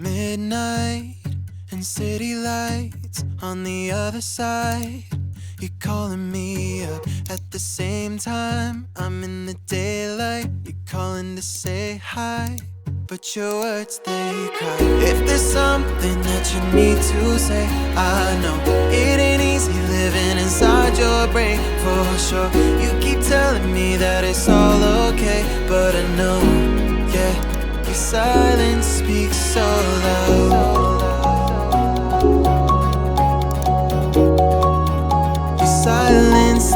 Midnight and city lights on the other side. You're calling me up at the same time. I'm in the daylight. You're calling to say hi. But your words they cry. If there's something that you need to say, I know it ain't easy living inside your brain for sure. You keep telling me that it's all okay, but I know, silence speaks so loud. Your silence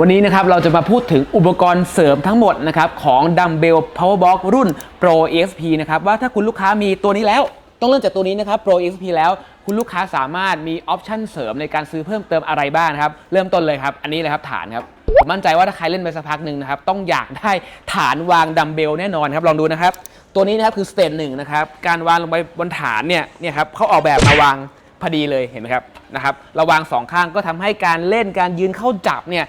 วันนี้นะครับเราจะมาพูดถึงอุปกรณ์เสริมทั้งหมดนะครับของ Dumbbell Powerbox รุ่น Pro EXP นะครับว่าถ้าคุณลูกค้ามีตัวนี้แล้ว ต้องเริ่มจากตัวนี้นะครับ Pro EXP แล้วคุณลูกค้าสามารถมีออปชันเสริมในการซื้อเพิ่มเติมอะไรบ้างครับ เริ่มต้นเลยครับ อันนี้เลยครับฐานครับผมมั่นใจว่าถ้าใครเล่นไปสักพักหนึ่งนะครับ ต้องอยากได้ฐานวางดัมเบลแน่นอนครับ ลองดูนะครับ ตัวนี้นะครับคือสเตนหนึ่งนะครับ การวางลงไปบนฐานเนี่ยเนี่ยครับเขาออกแบบมาวางพอดีเลยเห็นไหมครับนะครับระวางสองข้างก็ทำให้การเล่นการยืนเข้าจับเนี่ย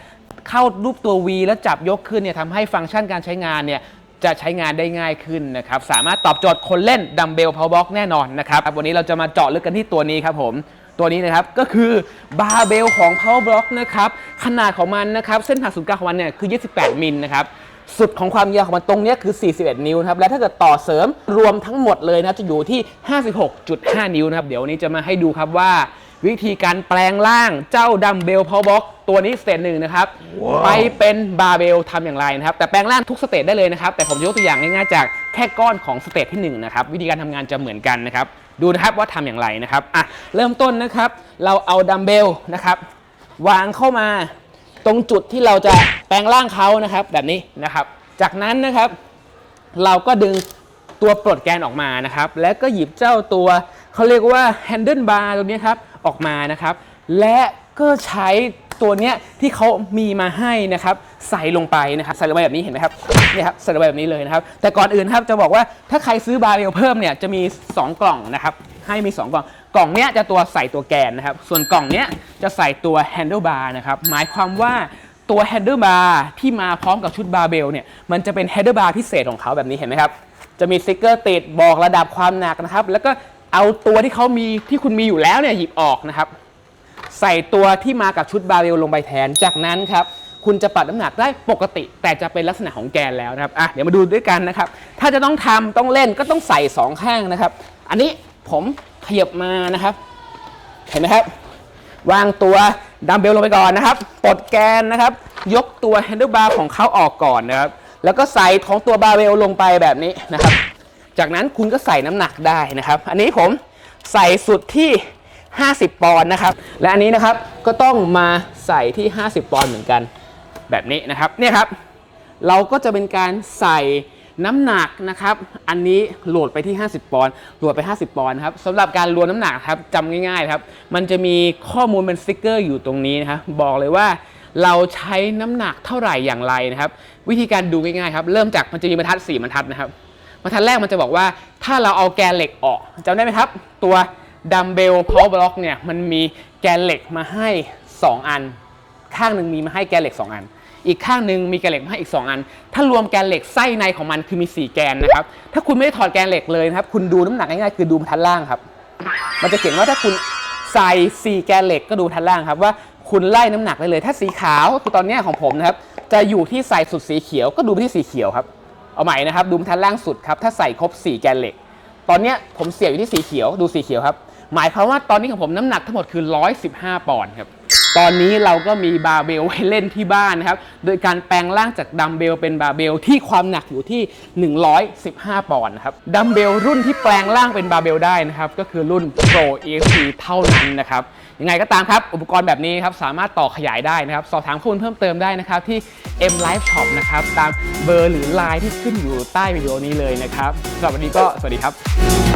เข้ารูปตัว V แล้วจับยกขึ้นเนี่ยทำให้ฟังก์ชันการใช้งานเนี่ยจะใช้งานได้ง่ายขึ้นนะครับ สามารถตอบโจทย์คนเล่นดัมเบลพาวบ็อกแน่นอนนะครับ วันนี้เราจะมาเจาะลึกกันที่ตัวนี้ครับผมตัวนี้นะครับก็คือบาร์เบลของ Power Block นะครับขนาดของมันนะครับเส้นผ่าศูนย์กลางของมันเนี่ยคือ 28 มิลนะครับสุดของความยาวของมันตรงเนี้ยคือ 41 นิ้วครับและถ้าเกิดต่อเสริมรวมทั้งหมดเลยนะจะอยู่ที่ 56.5 นิ้วนะครับเดี๋ยววันนี้จะมาให้ดูครับว่า วิธีการแปลงร่างเจ้าดัมเบลพาวบ็อกตัวนี้สเตจหนึ่งนะครับไปเป็นบาร์เบลทำอย่างไรนะครับ แต่แปลงร่างทุกสเตจได้เลยนะครับ แต่ผมจะยกตัวอย่างง่ายๆจากแค่ก้อนของสเตจที่1นะครับ วิธีการทำงานจะเหมือนกันนะครับ ดูนะครับว่าทำอย่างไรนะครับอะเริ่มต้นนะครับ เราเอาดัมเบลนะครับวางเข้ามาตรงจุดที่เราจะแปลงร่างเขานะครับ แบบนี้นะครับ จากนั้นนะครับ เราก็ดึงตัวปลดแกนออกมานะครับ แล้วก็หยิบเจ้าตัวเขาเรียกว่า handle bar ตรงนี้ครับ ออกมานะครับ และก็ใช้ตัวเนี้ยที่เขามีมาให้นะครับใส่ลงไปนะครับใส่ลงไปแบบนี้เห็นไหมครับเนี่ยครับใส่ลงไปแบบนี้เลยนะครับ แต่ก่อนอื่นครับจะบอกว่าถ้าใครซื้อบาร์เรลเพิ่มเนี่ยจะมี 2 กล่องนะครับให้มี 2 กล่อง กล่องเนี้ยจะตัวใส่ตัวแกนนะครับ ส่วนกล่องเนี้ยจะใส่ตัว handle bar นะครับ หมายความว่าตัว handle bar ที่มาพร้อมกับชุดบาเบลเนี่ย มันจะเป็น handle bar พิเศษของเขาแบบนี้เห็นไหมครับ จะมีสติกเกอร์ติดบอกระดับความหนักนะครับ แล้วก็ เอาตัวที่เขามีที่คุณมีอยู่แล้วเนี่ยหยิบออกนะครับ ใส่ตัวที่มากับชุดบาเรลลงไปแทน จากนั้นครับคุณจะปรับน้ำหนักได้ปกติ แต่จะเป็นลักษณะของแกนแล้วนะครับอะเดี๋ยวมาดูด้วยกันนะครับ ถ้าจะต้องทำต้องเล่นก็ต้องใส่สองข้างนะครับ อันนี้ผมขยับมานะครับ เห็นไหมครับ วางตัวดัมเบลลงไปก่อนนะครับปลดแกนนะครับ ยกตัวแฮนเดิลบาร์ของเขาออกก่อนนะครับ แล้วก็ใส่ของตัวบาเบลลงไปแบบนี้นะครับ จากนั้นคุณก็ใส่น้ำหนักได้นะครับ อันนี้ผมใส่สุดที่ 50 ปอนด์นะครับ และอันนี้นะครับก็ต้องมาใส่ที่ 50 ปอนด์เหมือนกันแบบนี้นะครับเนี่ยครับ เราก็จะเป็นการใส่น้ำหนักนะครับ อันนี้โหลดไปที่ 50 ปอนด์โหลดไป 50 ปอนด์ครับสำหรับการรวมน้ำหนักครับจำง่ายๆครับ มันจะมีข้อมูลเป็นสติ๊กเกอร์อยู่ตรงนี้นะครับบอกเลยว่าเราใช้น้ำหนักเท่าไหร่อย่างไรนะครับ วิธีการดูง่ายๆครับ เริ่มจากมันจะมีบรรทัด 4 บรรทัดนะครับ บรรทัดแรกมันจะบอกว่าถ้าเราเอาแกนเหล็กออกจำได้ไหมครับ ตัวดัมเบลพาวเวอร์บล็อกเนี่ยมันมีแกนเหล็กมาให้ 2 อัน ข้างหนึ่งมีมาให้แกนเหล็ก 2 อัน อีกข้างหนึ่งมีแกนเหล็กมาให้อีก 2 อัน ถ้ารวมแกนเหล็กไส้ในของมันคือมี 4 แกนนะครับ ถ้าคุณไม่ได้ถอดแกนเหล็กเลยนะครับ คุณดูน้ำหนักง่ายๆคือดูบรรทัดล่างครับ มันจะเขียนว่าถ้าคุณใส่ 4 แกนเหล็กก็ดูบรรทัดล่างครับว่าคุณไล่น้ำหนักได้เลย ถ้าสีขาวคือตอนนี้ของผมนะครับจะอยู่ที่ใส่สุดสีเขียวก็ดูไปที่สีเขียวครับ เอาใหม่นะครับดูบรรทันล่างสุดครับถ้าใส่ครบ 4 แกนเหล็ก ตอนเนี้ยผมเสียบอยู่ที่สีเขียวดูสีเขียวครับหมายความว่าตอนนี้ของผมน้ำหนักทั้งหมดคือ 115 ปอนด์ครับ ตอนนี้เราก็มีบาร์เบลไว้เล่นที่บ้านนะครับ โดยการแปลงร่างจากดัมเบลเป็นบาร์เบลที่ความหนักอยู่ที่ 115 ปอนด์นะครับ ดัมเบลรุ่นที่แปลงร่างเป็นบาร์เบลได้นะครับ ก็คือรุ่น Pro EXP เท่านั้นนะครับ ยังไงก็ตามครับ อุปกรณ์แบบนี้ครับสามารถต่อขยายได้นะครับ สอบถามข้อมูลเพิ่มเติมได้นะครับที่ M Live Shop นะครับ ตามเบอร์หรือไลน์ที่ขึ้นอยู่ใต้วิดีโอนี้เลยนะครับสำหรับวันนี้ก็สวัสดีครับ